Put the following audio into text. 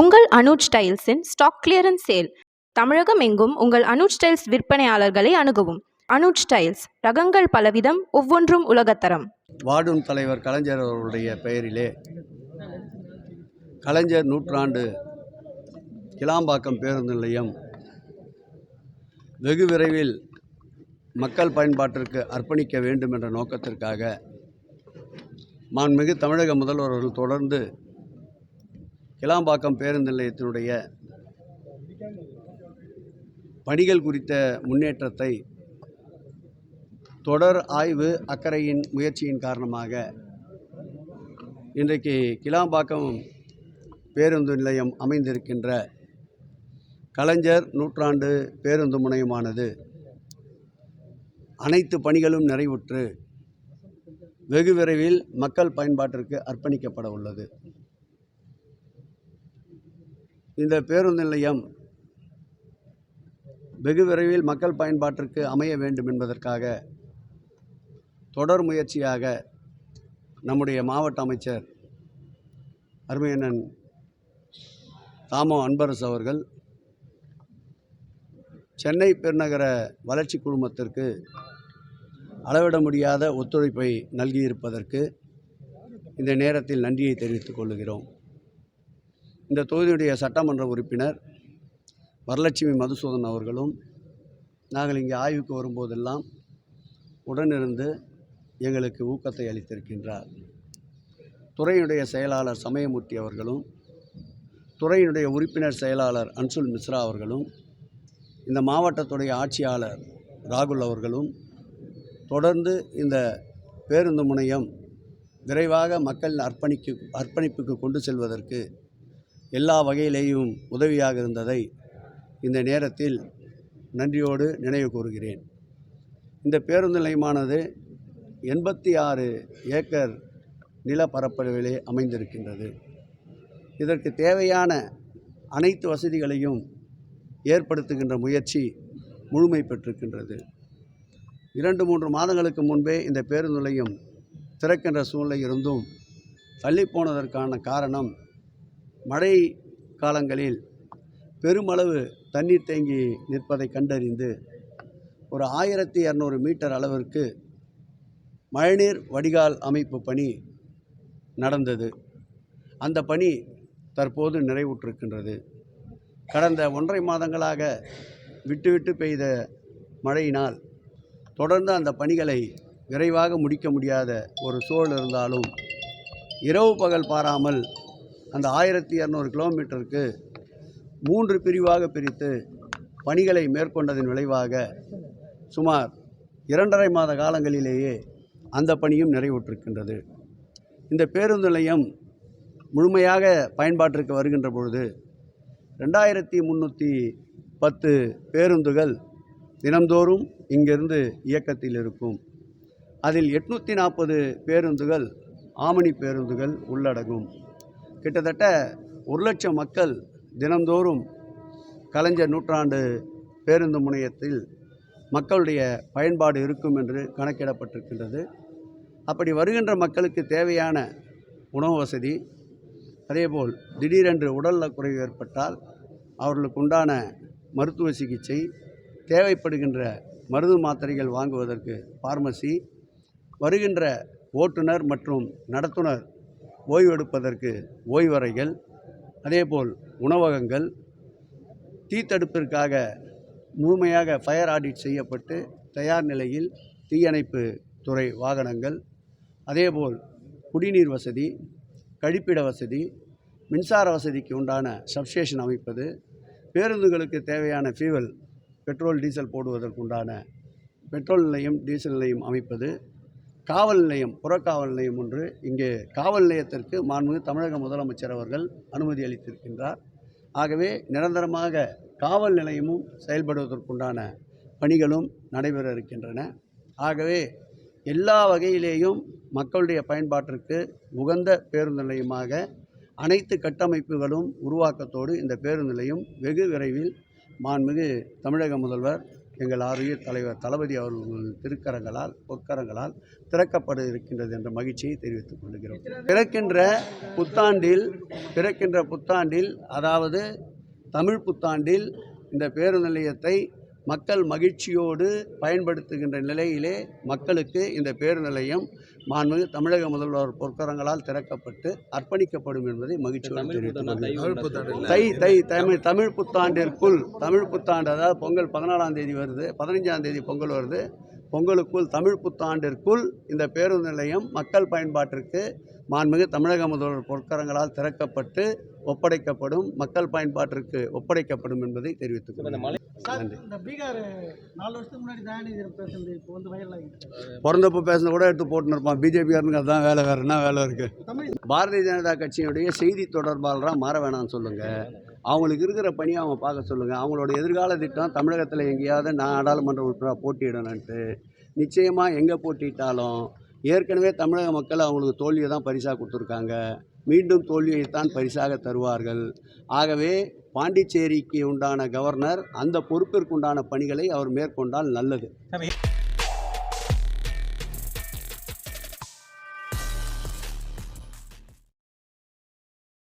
உங்கள் அனுஜ் ஸ்டைல்ஸின் stock clearance sale. Tamilagam எங்கும் உங்கள் அனுஜ் ஸ்டைல்ஸ் விற்பனையாளர்களை அணுகவும். அனுஜ் ஸ்டைல்ஸ் ரகங்கள் பலவிதம் ஒவ்வொன்றும் உலகத்தரம். வார்டும் தலைவர் கலைஞர் அவருடைய பெயரிலே கலைஞர் நூற்றாண்டு கிளாம்பாக்கம் பேருந்து நிலையம் வெகு விரைவில் மக்கள் பயன்பாட்டிற்கு அர்ப்பணிக்க வேண்டும் என்ற நோக்கத்திற்காக மாண்புமிகு தமிழக முதல்வர் அவர்கள் தொடர்ந்து கிளாம்பாக்கம் பேருந்து நிலையத்தினுடைய பணிகள் குறித்த முன்னேற்றத்தை தொடர் ஆய்வு அக்கறையின் முயற்சியின் காரணமாக இன்றைக்கு கிளாம்பாக்கம் பேருந்து நிலையம் அமைந்திருக்கின்ற கலைஞர் நூற்றாண்டு பேருந்து முனையமானது அனைத்து பணிகளும் நிறைவுற்று வெகு விரைவில் மக்கள் பயன்பாட்டிற்கு அர்ப்பணிக்கப்பட உள்ளது. இந்த பேருந்து நிலையம் வெகு விரைவில் மக்கள் பயன்பாட்டிற்கு அமைய வேண்டும் என்பதற்காக தொடர் முயற்சியாக நம்முடைய மாவட்ட அமைச்சர் அருமையண்ணன் தாமோ அன்பரசு அவர்கள் சென்னை பெருநகர வளர்ச்சி குழுமத்திற்கு அளவிட முடியாத ஒத்துழைப்பை நல்கியிருப்பதற்கு இந்த நேரத்தில் நன்றியை தெரிவித்துக் கொள்கிறோம். இந்த தொகுதியுடைய சட்டமன்ற உறுப்பினர் வரலட்சுமி மதுசூதன் அவர்களும் நாங்கள் இங்கே ஆய்வுக்கு வரும்போதெல்லாம் உடனிருந்து எங்களுக்கு ஊக்கத்தை அளித்திருக்கின்றார். துறையினுடைய செயலாளர் சமயமூர்த்தி அவர்களும் துறையினுடைய உறுப்பினர் செயலாளர் அன்சுல் மிஸ்ரா அவர்களும் இந்த மாவட்டத்துடைய ஆட்சியாளர் ராகுல் அவர்களும் தொடர்ந்து இந்த பேருந்து முனையம் விரைவாக மக்கள் அர்ப்பணிக்கு அர்ப்பணிப்புக்கு கொண்டு செல்வதற்கு எல்லா வகையிலேயும் உதவியாக இருந்ததை இந்த நேரத்தில் நன்றியோடு நினைவு கூறுகிறேன். இந்த பேருந்து நிலையமானது எண்பத்தி ஆறு ஏக்கர் நிலப்பரப்பளவிலே அமைந்திருக்கின்றது. இதற்கு தேவையான அனைத்து வசதிகளையும் ஏற்படுத்துகின்ற முயற்சி முழுமை பெற்றிருக்கின்றது. இரண்டு மூன்று மாதங்களுக்கு முன்பே இந்த பேருந்து நிலையம் திறக்கின்ற சூழ்நிலை இருந்தும் தள்ளிப்போனதற்கான காரணம் மழை காலங்களில் பெருமளவு தண்ணீர் தேங்கி நிற்பதை கண்டறிந்து ஒரு ஆயிரத்தி இரநூறு மீட்டர் அளவிற்கு மழைநீர் வடிகால் அமைப்பு பணி நடந்தது. அந்த பணி தற்போது நிறைவுற்றிருக்கின்றது. கடந்த ஒன்றரை மாதங்களாக விட்டுவிட்டு பெய்த மழையினால் தொடர்ந்து அந்த பணிகளை விரைவாக முடிக்க முடியாத ஒரு சூழல் இருந்தாலும் இரவு பகல் பாராமல் அந்த ஆயிரத்தி இரநூறு கிலோமீட்டருக்கு மூன்று பிரிவாக பிரித்து பணிகளை மேற்கொண்டதன் விளைவாக சுமார் இரண்டரை மாத காலங்களிலேயே அந்த பணியும் நிறைவுற்றிருக்கின்றது. இந்த பேருந்து நிலையம் முழுமையாக பயன்பாட்டிற்கு வருகின்ற பொழுது ரெண்டாயிரத்தி முந்நூற்றி பத்து பேருந்துகள் தினந்தோறும் இங்கிருந்து இயக்கத்தில் இருக்கும். அதில் எட்நூற்றி நாற்பது பேருந்துகள் ஆமணி பேருந்துகள் உள்ளடங்கும். கிட்டத்தட்ட ஒரு லட்சம் மக்கள் தினந்தோறும் கலைஞர் நூற்றாண்டு பேருந்து முனையத்தில் மக்களுடைய பயன்பாடு இருக்கும் என்று கணக்கிடப்பட்டிருக்கின்றது. அப்படி வருகின்ற மக்களுக்கு தேவையான உணவு வசதி அதேபோல் திடீரென்று உடலில் குறைவு ஏற்பட்டால் அவர்களுக்கு உண்டான மருத்துவ சிகிச்சை தேவைப்படுகின்ற மருந்து மாத்திரைகள் வாங்குவதற்கு பார்மசி வருகின்ற ஓட்டுநர் மற்றும் நடத்துனர் ஓய்வெடுப்பதற்கு ஓய்வறைகள் அதேபோல் உணவகங்கள் தீத்தடுப்பிற்காக முழுமையாக ஃபயர் ஆடிட் செய்யப்பட்டு தயார் நிலையில் தீயணைப்பு துறை வாகனங்கள் அதேபோல் குடிநீர் வசதி கழிப்பிட வசதி மின்சார வசதிக்கு உண்டான சப்ஸ்டேஷன் அமைப்பது பேருந்துகளுக்கு தேவையான ஃபியூவல் பெட்ரோல் டீசல் போடுவதற்குண்டான பெட்ரோல் நிலையம் டீசல் நிலையம் அமைப்பது காவல் நிலையம் புறக்காவல் நிலையம் ஒன்று. இங்கே காவல் நிலையத்திற்கு மாண்புமிகு தமிழக முதலமைச்சர் அவர்கள் அனுமதி அளித்திருக்கின்றார். ஆகவே நிரந்தரமாக காவல் நிலையமும் செயல்படுவதற்குண்டான பணிகளும் நடைபெற இருக்கின்றன. ஆகவே எல்லா வகையிலேயும் மக்களுடைய பயன்பாட்டிற்கு உகந்த பேருந்து நிலையமாக அனைத்து கட்டமைப்புகளும் உருவாக்கத்தோடு இந்த பேருந்து நிலையம் வெகு விரைவில் மாண்புமிகு தமிழக முதல்வர் எங்கள் ஆரிய தலைவர் தளபதி அவர்கள் திருக்கரங்களால் பொற்கரங்களால் திறக்கப்பட இருக்கின்றது என்ற மகிழ்ச்சியை தெரிவித்துக் கொள்கிறோம். பிறக்கின்ற புத்தாண்டில் பிறக்கின்ற புத்தாண்டில் அதாவது தமிழ் புத்தாண்டில் இந்த பேருந்து நிலையத்தை மக்கள் மகிழ்ச்சியோடு பயன்படுத்துகின்ற நிலையிலே மக்களுக்கு இந்த பேருந்து நிலையம் மாண்புமிகு தமிழக முதல்வர் பொற்கரங்களால் திறக்கப்பட்டு அர்ப்பணிக்கப்படும் என்பதை மகிழ்ச்சியோடு தை தை தமிழ் தமிழ் புத்தாண்டிற்குள் தமிழ் புத்தாண்டு அதாவது பொங்கல் பதினாலாம் தேதி வருது பதினஞ்சாம் தேதி பொங்கல் வருது. பொங்கலுக்குள் தமிழ் புத்தாண்டிற்குள் இந்த பேருந்து நிலையம் மக்கள் பயன்பாட்டிற்கு மாண்புமிகு தமிழக முதல்வர் பொற்கரங்களால் திறக்கப்பட்டு ஒப்படைக்கப்படும் மக்கள் பயன்பாட்டிற்கு ஒப்படைக்கப்படும் என்பதை தெரிவித்துக் நன்றி. இந்த பீகார் நாலு வருஷத்துக்கு முன்னாடி தயாநிதி பேசுனது இப்போ வந்து வைரல் ஆகிட்டு பிறந்தப்போ பேசுனத கூட எடுத்து போட்டுன்னு இருப்பான். பிஜேபியாருங்க அதுதான் வேலை வேறு என்ன வேலை இருக்குது பாரதிய ஜனதா கட்சியினுடைய செய்தி தொடர்பாளராக மாற வேணாம்னு சொல்லுங்கள் அவங்களுக்கு இருக்கிற பணியை அவங்க பார்க்க சொல்லுங்கள் அவங்களோட எதிர்கால திட்டம் தமிழகத்தில் எங்கேயாவது நாடாளுமன்ற உறுப்பினராக போட்டியிடணுன்ட்டு நிச்சயமாக எங்கே போட்டியிட்டாலும் ஏற்கனவே தமிழக மக்கள் அவங்களுக்கு தோல்வியை தான் பரிசாக கொடுத்துருக்காங்க. மீண்டும் தோல்வியைத்தான் பரிசாக தருவார்கள். ஆகவே பாண்டிச்சேரிக்கு உண்டான கவர்னர் அந்த பொறுப்பிற்கு உண்டான பணிகளை அவர் மேற்கொண்டால் நல்லது.